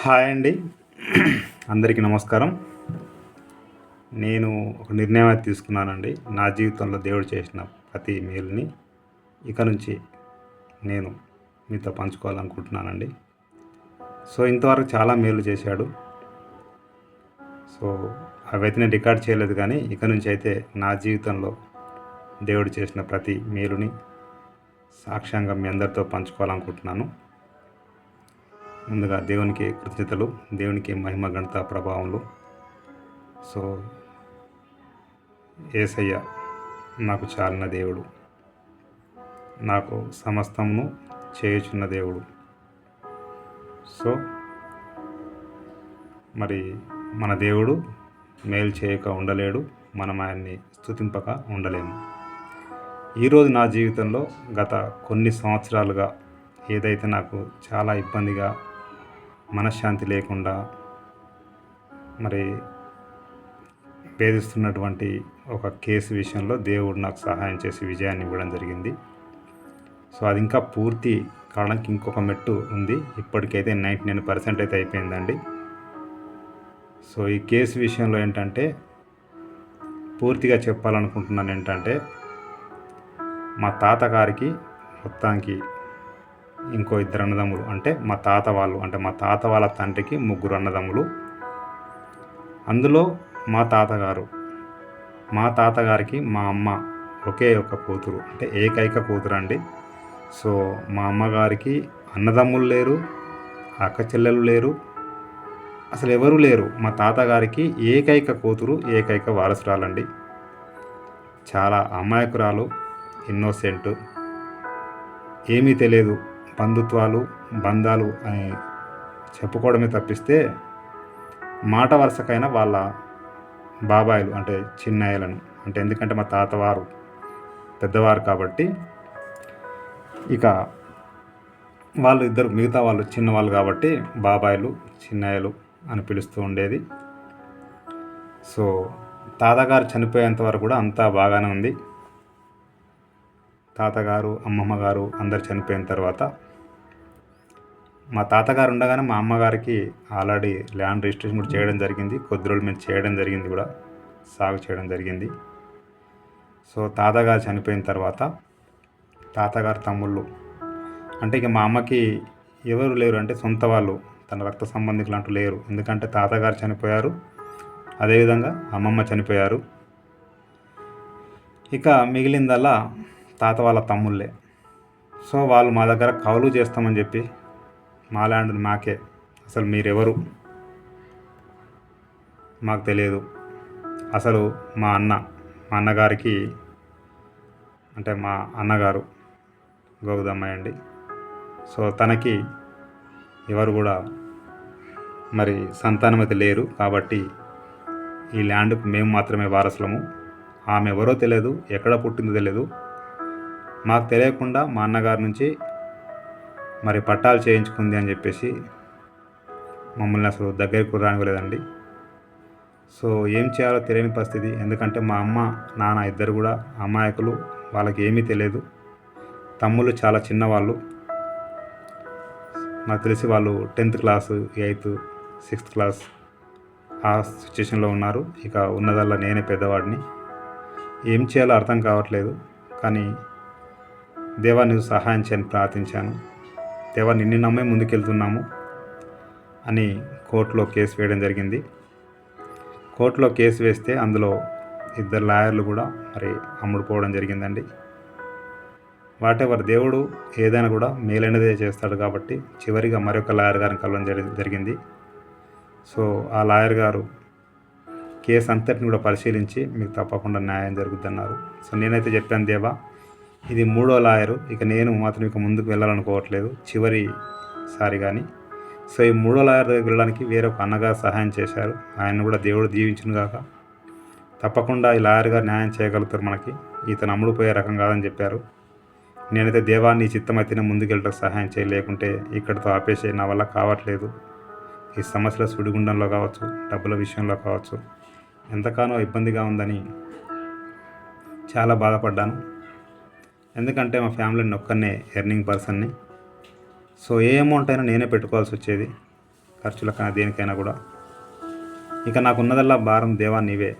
Hi అండి. అందరికీ నమస్కారం. నేను ఒక నిర్ణయం అయితే తీసుకున్నానండి. నా జీవితంలో దేవుడు చేసిన ప్రతి మేలుని ఇక నుంచి నేను మీతో పంచుకోవాలనుకుంటున్నానండి. సో ఇంతవరకు చాలా మేలు చేశాడు. సో అవైతే నేను రికార్డ్ చేయలేదు కానీ ఇక నుంచి అయితే నా జీవితంలో దేవుడు చేసిన ప్రతి మేలుని సాక్ష్యంగా మీ అందరితో పంచుకోవాలనుకుంటున్నాను. ముందుగా దేవునికి కృతజ్ఞతలు దేవునికి మహిమ గణత ప్రభావంలో సో ఏసయ్య నాకు చాలిన దేవుడు. నాకు సమస్తమును చేయుచున్న దేవుడు. సో మరి మన దేవుడు మేలు చేయక ఉండలేడు మనం ఆయన్ని స్తుతింపక ఉండలేము. ఈరోజు నా జీవితంలో గత కొన్ని సంవత్సరాలుగా ఏదైతే నాకు చాలా ఇబ్బందిగా మనశ్శాంతి లేకుండా మరి వేధిస్తున్నటువంటి ఒక కేసు విషయంలో దేవుడు నాకు సహాయం చేసి విజయాన్ని ఇవ్వడం జరిగింది. సో అది ఇంకా పూర్తి కావడానికి ఇంకొక మెట్టు ఉంది. ఇప్పటికైతే నైంటీ నైన్ పర్సెంట్ అయితే అయిపోయిందండి. సో ఈ కేసు విషయంలో ఏంటంటే పూర్తిగా చెప్పాలనుకుంటున్నాను ఏంటంటే మా తాతగారికి మొత్తానికి ఇంకో ఇద్దరు అన్నదమ్ములు. అంటే మా తాత వాళ్ళు అంటే మా తాత వాళ్ళ తండ్రికి ముగ్గురు అన్నదమ్ములు. అందులో మా తాతగారు మా తాతగారికి మా అమ్మ ఒకే ఒక కూతురు అంటే ఏకైక కూతురు అండి సో మా అమ్మగారికి అన్నదమ్ములు లేరు అక్క చెల్లెలు లేరు అసలు ఎవరు లేరు. మా తాతగారికి ఏకైక కూతురు ఏకైక వారసురాలండి. చాలా అమాయకురాలు ఇన్నోసెంట్. ఏమీ తెలియదు. బంధుత్వాలు బంధాలు అని చెప్పుకోవడమే తప్పిస్తే మాట వరుసకైనా వాళ్ళ బాబాయిలు అంటే చిన్నయ్యలను. అంటే ఎందుకంటే మా తాతవారు పెద్దవారు కాబట్టి ఇక వాళ్ళు ఇద్దరు మిగతా వాళ్ళు చిన్నవాళ్ళు కాబట్టి బాబాయిలు చిన్నయ్యలు అని పిలుస్తూ ఉండేది. సో తాతగారు చనిపోయేంత వరకు కూడా అంతా బాగానే ఉంది. తాతగారు అమ్మమ్మ గారు అందరు చనిపోయిన తర్వాత మా తాతగారు ఉండగానే మా అమ్మగారికి ఆల్రెడీ ల్యాండ్ రిజిస్ట్రేషన్ కూడా చేయడం జరిగింది. కొద్ది రోజులు మేము చేయడం జరిగింది కూడా. సాగు చేయడం జరిగింది. సో తాతగారు చనిపోయిన తర్వాత తాతగారు తమ్ముళ్ళు అంటే ఇక మా అమ్మకి ఎవరు లేరు అంటే సొంత వాళ్ళు. తన రక్త సంబంధికులు అంటూ లేరు. ఎందుకంటే తాతగారు చనిపోయారు. అదేవిధంగా అమ్మమ్మ చనిపోయారు. ఇక మిగిలిందల్లా తాత వాళ్ళ తమ్ముళ్ళే. సో వాళ్ళు మా దగ్గర కౌలు చేస్తామని చెప్పి మా ల్యాండ్ మాకే. అసలు మీరెవరు? మాకు తెలియదు. అసలు మా అన్న మా అన్నగారికి అంటే మా అన్నగారు గోగుదమ్మాయి అండి సో తనకి ఎవరు కూడా మరి సంతానమతి లేరు కాబట్టి ఈ ల్యాండ్కు మేము మాత్రమే వారసులము. ఆమె ఎవరో తెలియదు ఎక్కడ పుట్టిందో తెలియదు. మాకు తెలియకుండా మా అన్నగారి నుంచి మరి పట్టాలు చేయించుకుంది అని చెప్పేసి మమ్మల్ని అసలు దగ్గరికి రానివ్వలేదండి. సో ఏం చేయాలో తెలియని పరిస్థితి. ఎందుకంటే మా అమ్మ నాన్న ఇద్దరు కూడా అమాయకులు వాళ్ళకి ఏమీ తెలియదు. తమ్ముళ్ళు చాలా చిన్నవాళ్ళు. నాకు తెలిసి వాళ్ళు tenth class eighth sixth class ఆ సిచ్యుయేషన్లో ఉన్నారు. ఇక ఉన్నదల్లా నేనే పెద్దవాడిని. ఏం చేయాలో అర్థం కావట్లేదు. కానీ దేవా నువ్వు సహాయం చేయని ప్రార్థించాను. దేవా నిన్ను నమ్మే ముందుకెళ్తున్నాము అని కోర్టులో కేసు వేయడం జరిగింది. కోర్టులో కేసు వేస్తే అందులో ఇద్దరు లాయర్లు కూడా మరి అమ్ముడుపోవడం జరిగిందండి. వాటెవర్ దేవుడు ఏదైనా కూడా మేలైనదే చేస్తాడు కాబట్టి చివరిగా మరొక లాయర్ గారిని కలవడం జరి- జరిగింది. సో ఆ లాయర్ గారు కేసు అంతటిని కూడా పరిశీలించి మీకు తప్పకుండా న్యాయం జరుగుద్దన్నారు. సో నేనైతే చెప్పాను దేవా ఇది మూడో లాయరు. ఇక నేను మాత్రం ఇక ముందుకు వెళ్ళాలనుకోవట్లేదు. చివరిసారి కానీ సో ఈ మూడో లాయర్ దగ్గరికి వెళ్ళడానికి వేరొక అన్నగారు సహాయం చేశారు. ఆయన కూడా దేవుడు దీవించును గాక. తప్పకుండా ఈ లాయర్ గారు న్యాయం చేయగలుగుతారు మనకి. ఇతను అమ్ముడుపోయే రకం కాదని చెప్పారు. నేనైతే దేవాన్ని చిత్తమైతేనే ముందుకెళ్ళటం సహాయం చేయలేకుంటే ఇక్కడితో ఆపేసే నా వల్ల కావట్లేదు. ఈ సమస్యల సుడిగుండంలో కావచ్చు డబ్బుల విషయంలో కావచ్చు ఎంతగానో ఇబ్బందిగా ఉందని చాలా బాధపడ్డాను. ఎందుకంటే మా ఫ్యామిలీని ఒక్కనే ఎర్నింగ్ పర్సన్ని. సో ఏ అమౌంట్ అయినా నేనే పెట్టుకోవాల్సి వచ్చేది. ఖర్చులకైనా దేనికైనా కూడా. ఇక నాకు ఉన్నదల్లా భారం దేవా నీవే.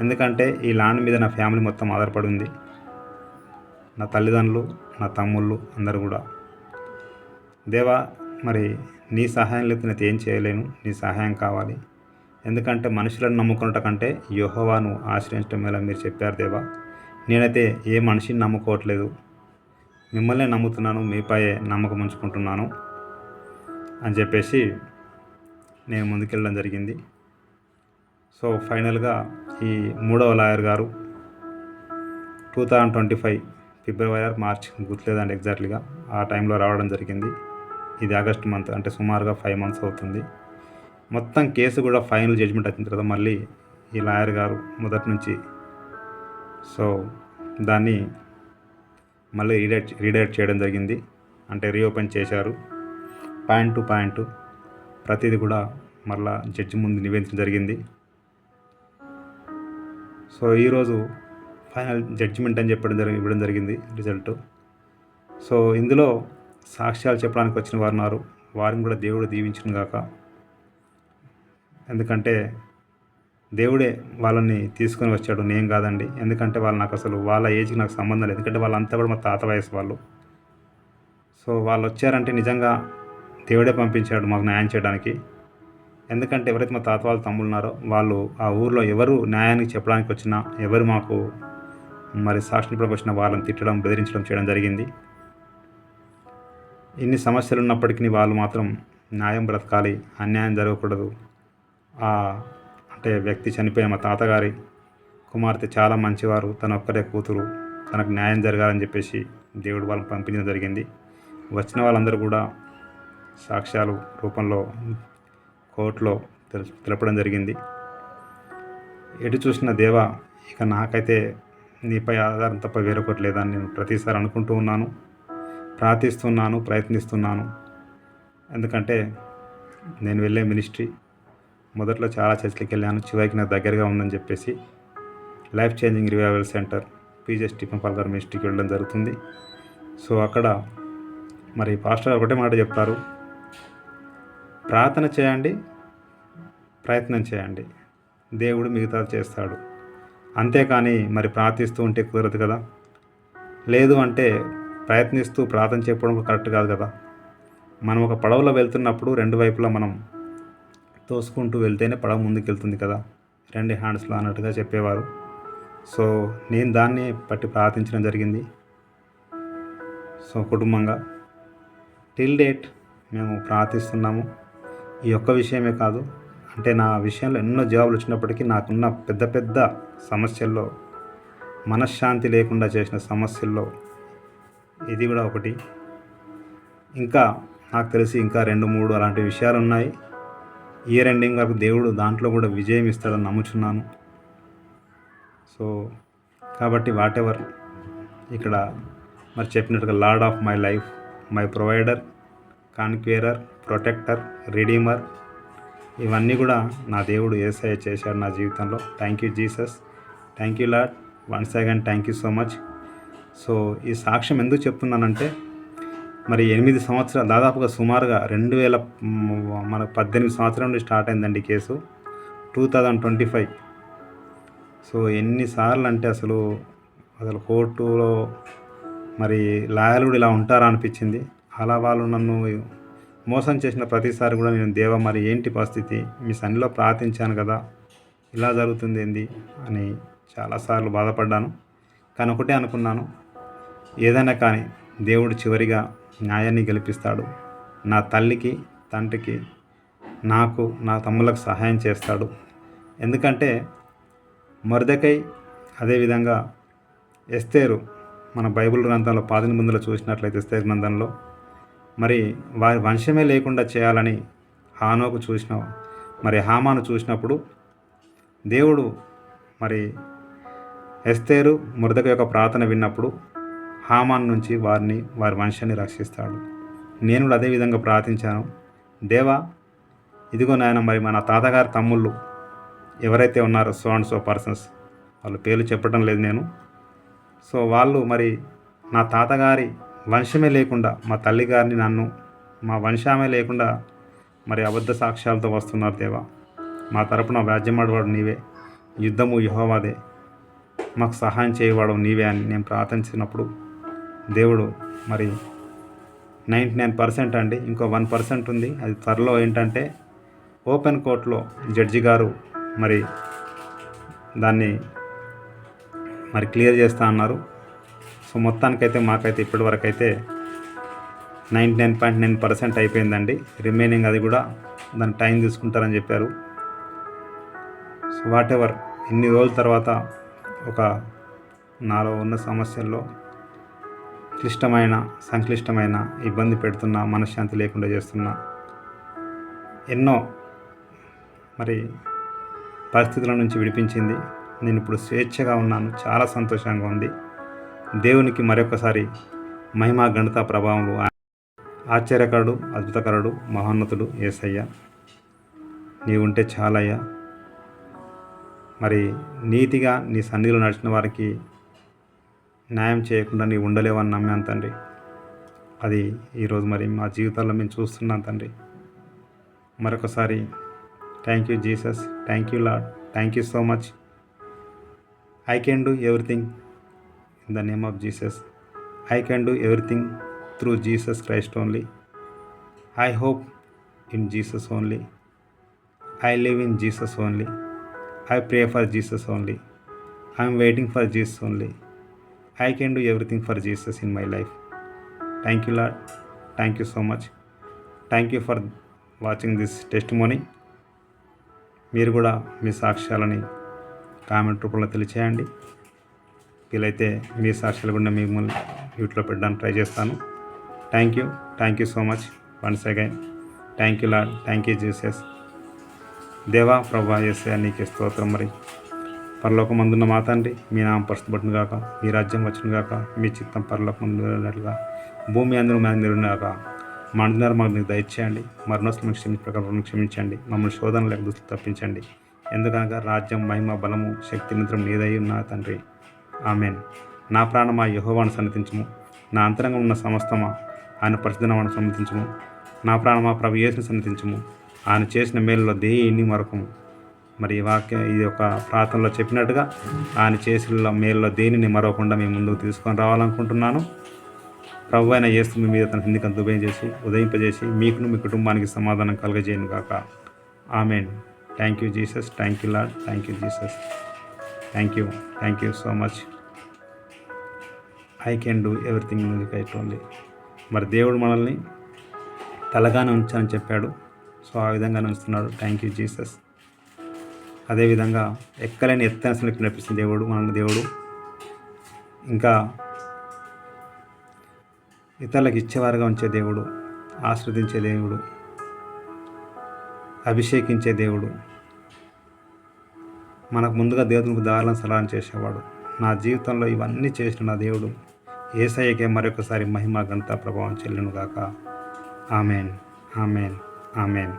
ఎందుకంటే ఈ ల్యాండ్ మీద నా ఫ్యామిలీ మొత్తం ఆధారపడి ఉంది. నా తల్లిదండ్రులు నా తమ్ముళ్ళు అందరూ కూడా. దేవా మరి నీ సహాయం లేకపోతే నేను ఏం చేయలేను. నీ సహాయం కావాలి. ఎందుకంటే మనుషులను నమ్ముకున్నట కంటే యోహవాను ఆశ్రయించడం ఎలా మీరు చెప్పారు దేవా. నేనైతే ఏ మనిషిని నమ్ముకోవట్లేదు. మిమ్మల్నే నమ్ముతున్నాను మీపై నమ్మకం ఉంచుకుంటున్నాను అని చెప్పేసి నేను ముందుకెళ్ళడం జరిగింది. సో ఫైనల్గా ఈ మూడవ లాయర్ గారు two thousand twenty five February or March గుర్తులేదండి ఎగ్జాక్ట్లీగా. ఆ టైంలో రావడం జరిగింది. ఇది ఆగస్ట్ మంత్ అంటే సుమారుగా ఫైవ్ మంత్స్ అవుతుంది. మొత్తం కేసు కూడా ఫైనల్ జడ్జ్మెంట్ వచ్చిన తర్వాత మళ్ళీ ఈ లాయర్ గారు మొదటి నుంచి సో దాన్ని మళ్ళీ రీడైట్ రీడైట్ చేయడం జరిగింది. అంటే రీఓపెన్ చేశారు. పాయింట్ టు పాయింట్ ప్రతిదీ కూడా మళ్ళా జడ్జి ముందు నివేదించడం జరిగింది. సో ఈరోజు ఫైనల్ జడ్జిమెంట్ అని చెప్పడం జరిగి ఇవ్వడం జరిగింది రిజల్ట్. సో ఇందులో సాక్ష్యాలు చెప్పడానికి వచ్చిన వారు ఉన్నారు. వారిని కూడా దేవుడు దీవించిన గాక. ఎందుకంటే దేవుడే వాళ్ళని తీసుకొని వచ్చాడు నేను కాదండి. ఎందుకంటే వాళ్ళు నాకు అసలు వాళ్ళ ఏజ్కి నాకు సంబంధం లేదు. ఎందుకంటే వాళ్ళంతా కూడా మా తాత వయసు వాళ్ళు. సో వాళ్ళు వచ్చారంటే నిజంగా దేవుడే పంపించాడు మాకు న్యాయం చేయడానికి. ఎందుకంటే ఎవరైతే మా తాత వాళ్ళ తమ్ముళ్ళు ఉన్నారో వాళ్ళు ఆ ఊర్లో ఎవరు న్యాయానికి చెప్పడానికి వచ్చినా ఎవరు మాకు మరి సాక్షిపడికి వచ్చిన వాళ్ళని తిట్టడం బెదిరించడం చేయడం జరిగింది. ఇన్ని సమస్యలు ఉన్నప్పటికీ వాళ్ళు మాత్రం న్యాయం బ్రతకాలి అన్యాయం జరగకూడదు. ఆ అంటే వ్యక్తి చనిపోయిన మా తాతగారి కుమార్తె చాలా మంచివారు. తన ఒక్కరే కూతురు. తనకు న్యాయం జరగాలని చెప్పేసి దేవుడు వాళ్ళని పంపించడం జరిగింది. వచ్చిన వాళ్ళందరూ కూడా సాక్ష్యాలు రూపంలో కోర్టులో తెలపడం జరిగింది. ఎటు చూసిన దేవ ఇక నాకైతే నీపై ఆధారం తప్ప వేరొకటి లేదని నేను ప్రతిసారి అనుకుంటూ ఉన్నాను. ప్రార్థిస్తున్నాను ప్రయత్నిస్తున్నాను. ఎందుకంటే నేను వెళ్ళే మినిస్ట్రీ మొదట్లో చాలా చర్చలకు వెళ్ళాను. చివరికి నాకు దగ్గరగా ఉందని చెప్పేసి life changing revival centre PJ Stephen పల్గర్ మినిస్ట్రీకి వెళ్ళడం జరుగుతుంది. సో అక్కడ మరి పాస్టర్ ఒకటే మాట చెప్తారు. ప్రార్థన చేయండి ప్రయత్నం చేయండి. దేవుడు మిగతా చేస్తాడు. అంతేకాని మరి ప్రార్థిస్తూ ఉంటే కుదరదు కదా. లేదు అంటే ప్రయత్నిస్తూ ప్రార్థన చెప్పడం కరెక్ట్ కాదు కదా. మనం ఒక పడవలో వెళ్తున్నప్పుడు రెండు వైపులా మనం తోసుకుంటూ వెళ్తేనే పడవ ముందుకెళ్తుంది కదా. రెండు హ్యాండ్స్లో అన్నట్టుగా చెప్పేవారు. సో నేను దాన్ని పట్టి ప్రార్థించడం జరిగింది. సో కుటుంబంగా. టిల్ డేట్ మేము ప్రార్థిస్తున్నాము. ఈ ఒక్క విషయమే కాదు అంటే నా విషయంలో ఎన్నో జవాబులు వచ్చినప్పటికీ నాకున్న పెద్ద పెద్ద సమస్యల్లో మనశ్శాంతి లేకుండా చేసిన సమస్యల్లో ఇది కూడా ఒకటి. ఇంకా నాకు తెలిసి ఇంకా రెండు మూడు అలాంటి విషయాలు ఉన్నాయి. ఇయర్ ఎండింగ్ వరకు దేవుడు దాంట్లో కూడా విజయం ఇస్తాడని నమ్ముచున్నాను. సో కాబట్టి వాట్ ఎవర్ ఇక్కడ మరి చెప్పినట్టుగా Lord of my life my provider conqueror protector redeemer ఇవన్నీ కూడా నా దేవుడు ఏసఐ చేశాడు నా జీవితంలో. Thank you Jesus thank you Lord once again thank you so much so ఈ సాక్ష్యం ఎందుకు చెప్తున్నానంటే మరి ఎనిమిది సంవత్సరాలు దాదాపుగా సుమారుగా రెండు వేల మన పద్దెనిమిది సంవత్సరం నుండి స్టార్ట్ అయిందండి case. Two thousand twenty five. So ఎన్నిసార్లు అంటే అసలు అసలు కోర్టులో మరి లాయర్లు ఇలా ఉంటారా అనిపించింది. అలా వాళ్ళు నన్ను మోసం చేసిన ప్రతిసారి కూడా నేను దేవ మరి ఏంటి పరిస్థితి? మీ సన్నిలో ప్రార్థించాను కదా ఇలా జరుగుతుంది ఏంది? అని చాలాసార్లు బాధపడ్డాను. కానీ ఒకటే అనుకున్నాను ఏదైనా కానీ దేవుడు చివరిగా న్యాయాన్ని గెలిపిస్తాడు. నా తల్లికి తండ్రికి నాకు నా తమ్ములకు సహాయం చేస్తాడు. ఎందుకంటే మరుదకై అదేవిధంగా ఎస్తేరు మన బైబిల్ గ్రంథంలో పాదని ముందులో చూసినట్లయితే ఎస్తేరు గ్రంథంలో మరి వారి వంశమే లేకుండా చేయాలని హానోకు చూసిన మరి హామాను చూసినప్పుడు దేవుడు మరి ఎస్తేరు మురదక యొక్క ప్రార్థన విన్నప్పుడు హామాన్ నుంచి వారిని వారి వంశాన్ని రక్షిస్తాడు. నేను కూడా అదే విధంగా ప్రార్థించాను. దేవా ఇదిగో నాయన మరి మన తాతగారి తమ్ముళ్ళు ఎవరైతే ఉన్నారో సో అండ్ సో పర్సన్స్ వాళ్ళ పేర్లు చెప్పడం లేదు నేను. సో వాళ్ళు మరి నా తాతగారి వంశమే లేకుండా మా తల్లిగారిని నన్ను మా వంశమే లేకుండా మరి అబద్ధ సాక్ష్యాలతో వస్తున్నారు దేవా. మా తరపున వ్యాజ్యమాడవాడు నీవే. యుద్ధము యహోవాదే. మాకు సహాయం చేయవాడు నీవే అని నేను ప్రార్థించినప్పుడు దేవుడు మరి నైంటీ నైన్ పర్సెంట్ అండి ఇంకో వన్ పర్సెంట్ ఉంది. అది త్వరలో ఏంటంటే ఓపెన్ కోర్టులో జడ్జి గారు మరి దాన్ని మరి క్లియర్ చేస్తా అన్నారు. సో మొత్తానికైతే మాకైతే ఇప్పటివరకు అయితే ninety nine point nine percent అయిపోయిందండి. రిమైనింగ్ అది కూడా దాని టైం తీసుకుంటారని చెప్పారు. సో వాట్ ఎవర్ ఇన్ని రోజుల తర్వాత ఒక నాలో ఉన్న సమస్యల్లో క్లిష్టమైన సంక్లిష్టమైన ఇబ్బంది పెడుతున్న మనశ్శాంతి లేకుండా చేస్తున్న. ఎన్నో మరి పరిస్థితుల నుంచి విడిపించింది. నేను ఇప్పుడు స్వేచ్ఛగా ఉన్నాను. చాలా సంతోషంగా ఉంది. దేవునికి మరొకసారి మహిమా గణిత ప్రభావములు ఆశ్చర్యకరుడు అద్భుతకరుడు మహోన్నతుడు ఏసయ్య. నీవుంటే చాలయ్యా. మరి నీతిగా నీ సన్నిధిలో నడిచిన వారికి న్యాయం చేయకుండా నీవు ఉండలేవని నమ్మాను తండ్రి. అది ఈరోజు మరి మా జీవితాల్లో మేము చూస్తున్నాం తండ్రి. మరొకసారి thank you Jesus thank you Lord thank you so much. I can do everything in the name of Jesus. I can do everything through Jesus Christ only. I hope in Jesus only. I live in Jesus only. I pray for Jesus only. I am waiting for Jesus only. I can do everything for Jesus in my life thank you Lord thank you so much thank you for watching this testimony మీరు కూడా మీ సాక్ష్యాలని comment రూపంలో తెలియచేయండి. వీలైతే మీ సాక్ష్యాలు కూడా మిమ్మల్ని యూట్యూబ్లో పెట్టడానికి ట్రై చేస్తాను. Thank you thank you so much once again thank you Lord thank you Jesus దేవా ప్రభా చేసే నీకే స్తోత్రం మరి. పరలోకమందున్న మా తండ్రి మీ నామం పరచబడును గాక మీ రాజ్యం వచ్చును గాక మీ చిత్తం పరలోకమందుగా భూమి అందరూ మీద నిరును గాక మా అందరూ మాకు మీకు దయచేయండి మరణోస్తులు మీకు క్షమించే ప్రకారం క్షమించండి మమ్మల్ని శోధన లేక దుస్తులు తప్పించండి. ఎందుకనగా రాజ్యం మహిమ బలము శక్తి నిద్రం నీదై ఉన్న తండ్రి. ఆమెన్. నా ప్రాణమా యహోవాను సన్నతించము నా అంతరంగం ఉన్న సమస్తమా ఆయన పరిశుద్ధనవాను సమ్మతించము నా ప్రాణమా ప్రభు యేసుని సన్నతించము ఆయన చేసిన మేలులో దేని మరొకము? మరి ఈ వాక్యం ఇది ఒక ప్రార్థనలో చెప్పినట్టుగా ఆయన చేసిన మేల్లో దేనిని మరవకుండా మేము ముందుకు తీసుకొని రావాలనుకుంటున్నాను. ప్రభు అయిన యేసు మీ మీద తన హిందీకి దుబయం చేసి ఉదయింపజేసి మీకును మీ కుటుంబానికి సమాధానం కలగజేయను కాక amen. Thank you Jesus thank you Lord thank you Jesus thank you thank you so much I can do everything music it only మరి దేవుడు మనల్ని తలగానే ఉంచాలని చెప్పాడు. సో ఆ విధంగానే ఉంచుతున్నాడు. థ్యాంక్ యూ జీసస్ అదేవిధంగా ఎక్కలేని ఎత్తనసలు నడిపిస్తున్న దేవుడు మన దేవుడు. ఇంకా ఇతరులకు ఇచ్చేవారుగా ఉంచే దేవుడు ఆస్వాదించే దేవుడు అభిషేకించే దేవుడు. మనకు ముందుగా దేవునికి దారులను సలహా చేసేవాడు. నా జీవితంలో ఇవన్నీ చేసిన నా దేవుడు ఏసయ్యకే మరొకసారి మహిమ గంత ప్రభావం చెల్లును గాక. Amen amen amen.